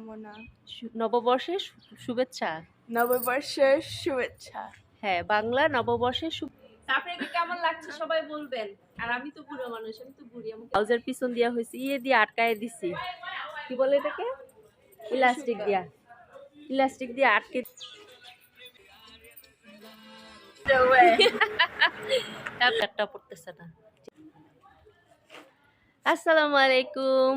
শুভকামনা নববর্ষের শুভেচ্ছা। নববর্ষের শুভেচ্ছা। হ্যাঁ বাংলা নববর্ষের আপনাকে কেমন লাগছে সবাই বলবেন? আর আমি তো বুড়ো মানুষ আমি তো বুড়ি আমার ব্লাউজের পিছন দেওয়া হয়েছে ইয়ে দিয়ে আটকায় দিছি। কি বলে এটাকে? ইলাস্টিক দিয়া। ইলাস্টিক দিয়ে আটকে পড়তেছে না। আসসালামু আলাইকুম।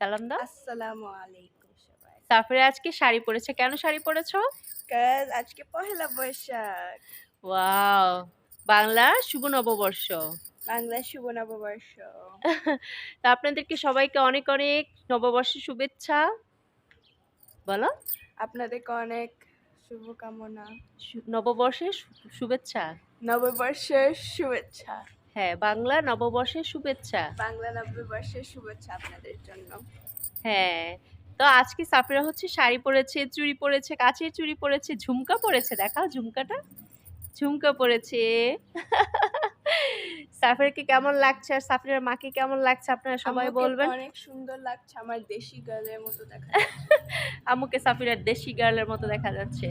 সালাম দাও আসসালামু আলাইকুম সবাই। তারপরে আজকে শাড়ি পরেছে? কেন শাড়ি পরেছো? কাজ আজকে পহেলা বৈশাখ। ওয়াও। বাংলা শুভ নববর্ষ। বাংলা শুভ নববর্ষ। তা আপনাদেরকে সবাইকে অনেক অনেক নববর্ষের শুভেচ্ছা। বলো। আপনাদেরকে অনেক শুভকামনা। নববর্ষের শুভেচ্ছা। নববর্ষের শুভেচ্ছা। হ্যাঁ বাংলা নববর্ষের শুভেচ্ছা। বাংলা নববর্ষের শুভেচ্ছা আপনাদের জন্য। হ্যাঁ তো আজকে সাফিরা হচ্ছে শাড়ি পরেছে চুড়ি পরেছে কাচের চুড়ি পরেছে ঝুমকা পরেছে দেখাও ঝুমকাটা। ঝুমকা পরেছে। সাফিরাকে কেমন লাগছে আর সাফিরার মাকে কেমন লাগছে আপনারা সবাই বলবেন? অনেক সুন্দর লাগছে আমার দেশি গার্লের মতো দেখা আম্মুকে সাফিরার দেশি গার্লের মতো দেখা যাচ্ছে।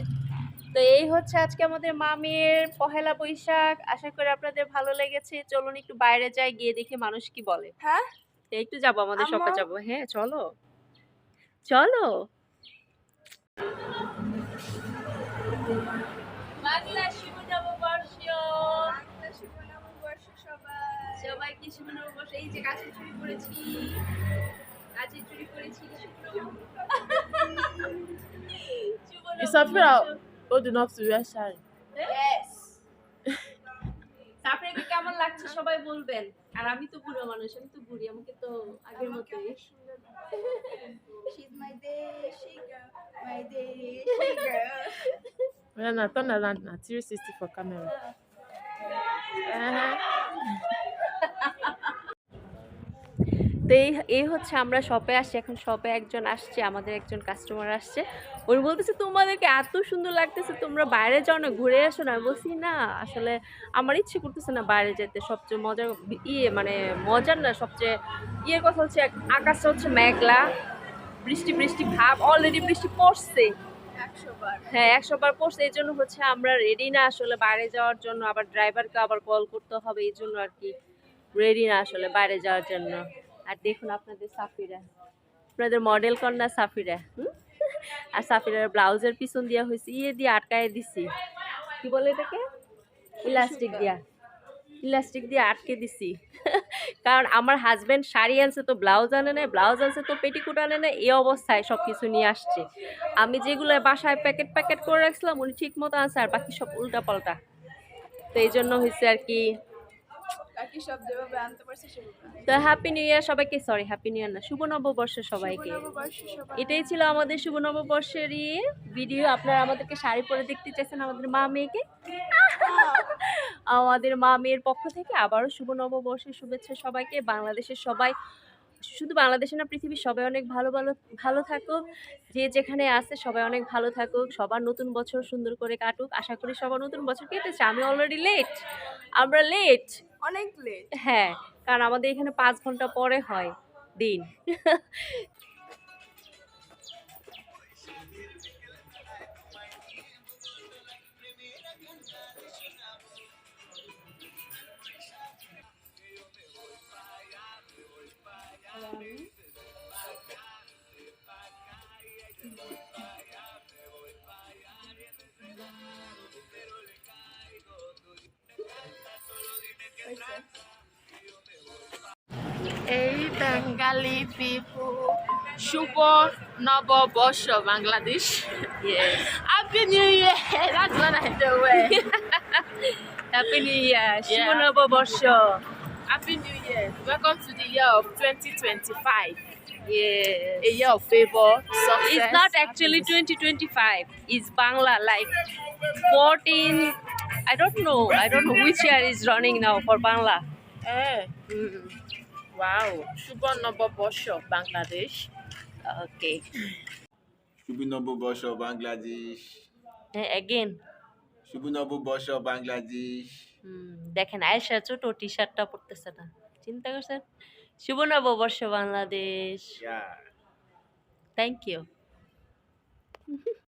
তো এই হচ্ছে আজকে আমাদের মামের পহেলা বৈশাখ। আশা করি আপনাদের ভালো লেগেছে। চলুন একটু বাইরে যাই গিয়ে দেখি মানুষ কি বলে। হ্যাঁ? একটু যাব আমাদের সবাই যাব। হ্যাঁ চলো। চলো। বাংলা শুভ নববর্ষ বাংলা শুভ নববর্ষ সবাই সবাইকে শুভ নববর্ষ এই যে কাছে চুরি করেছি। কাছে চুরি করেছি। শুভ It's a fair old enough to wear saree. Yes. তারপরে কি কেমন লাগছে সবাই বলবেন আর আমি তো বুড়ো মানুষ আমি তো বুড়ি আমাকে তো আগের মতোই. Well, now turn around now, 360 for camera. Uh-huh. তো এই এই হচ্ছে আমরা শপে আসছি এখন শপে একজন আসছে আমাদের একজন কাস্টমার আসছে। উনি বলতেছে তোমাদেরকে এত সুন্দর লাগতেছে তোমরা বাইরে যাও না ঘুরে আসো না। আমি বলছি না আসলে আমার ইচ্ছে করতেছে না বাইরে যেতে। সবচেয়ে মজার ইয়ে মানে মজার না সবচেয়ে ইয়ের কথা হচ্ছে আকাশটা হচ্ছে মেঘলা বৃষ্টি বৃষ্টি ভাব অলরেডি বৃষ্টি পড়ছে। হ্যাঁ একশো বার পড়ছে এই জন্য হচ্ছে আমরা রেডি না আসলে বাইরে যাওয়ার জন্য আবার ড্রাইভারকে আবার কল করতে হবে এই জন্য আর কি রেডি না আসলে বাইরে যাওয়ার জন্য। আর দেখুন আপনাদের সাফিরা। আপনাদের মডেল কন্যা সাফিরা হুম? আর সাফিরার ব্লাউজের পিছন দিয়া হয়েছে ইয়ে দিয়ে আটকায় দিছি। কি বলে এটাকে? ইলাস্টিক দিয়া। ইলাস্টিক দিয়ে আটকে দিছি। কারণ আমার হাজব্যান্ড শাড়ি আনছে তো ব্লাউজ আনে না ব্লাউজ আনছে তো পেটিকুট আনে না এই অবস্থায় সব কিছু নিয়ে আসছে। আমি যেগুলো বাসায় প্যাকেট প্যাকেট করে রাখছিলাম উনি ঠিক মতো আনছে আর বাকি সব উল্টা পাল্টা তো এই জন্য হয়েছে আর কি বাকি সব যেভাবে আনতে পারছে সেভাবে। তো হ্যাপি নিউ ইয়ার সবাইকে সরি হ্যাপি নিউ ইয়ার না শুভ নববর্ষ সবাইকে। এটাই ছিল আমাদের শুভ নববর্ষের ইয়ে ভিডিও আপনারা আমাদেরকে শাড়ি পরে দেখতে চাইছেন আমাদের মা মেয়েকে? আমাদের মা মেয়ের পক্ষ থেকে আবারও শুভ নববর্ষের শুভেচ্ছা সবাইকে। বাংলাদেশের সবাই শুধু বাংলাদেশে না পৃথিবীর সবাই অনেক ভালো ভালো ভালো থাকুক। যে যেখানে আছে সবাই অনেক ভালো থাকুক। সবার নতুন বছর সুন্দর করে কাটুক। আশা করি সবার নতুন বছর কেটেছে। আমি অলরেডি লেট আমরা লেট অনেক লেট হ্যাঁ কারণ আমাদের এখানে পাঁচ ঘণ্টা পরে হয় দিন। Hey, Bengali people. শুভ নববর্ষ Bangladesh Yes. Happy New Year! That's what I do. eh? Happy new year Shubho Yeah. নববর্ষ Happy New Year! Welcome to the year of 2025. Yes. A year of favor, success. It's not actually 2025. It's Bangla like 14. I don't know. I don't know which year is running now for Bangla. Eh, Mm. wow. শুভ Bangladesh Okay. নববর্ষ Bangladesh Eh, Again. নববর্ষ বাংলাদেশ দেখেন আয়েশা ছোট টি শার্টটা পরতেছে না চিন্তা করছেন শুভ নববর্ষ বাংলাদেশ থ্যাংক ইউ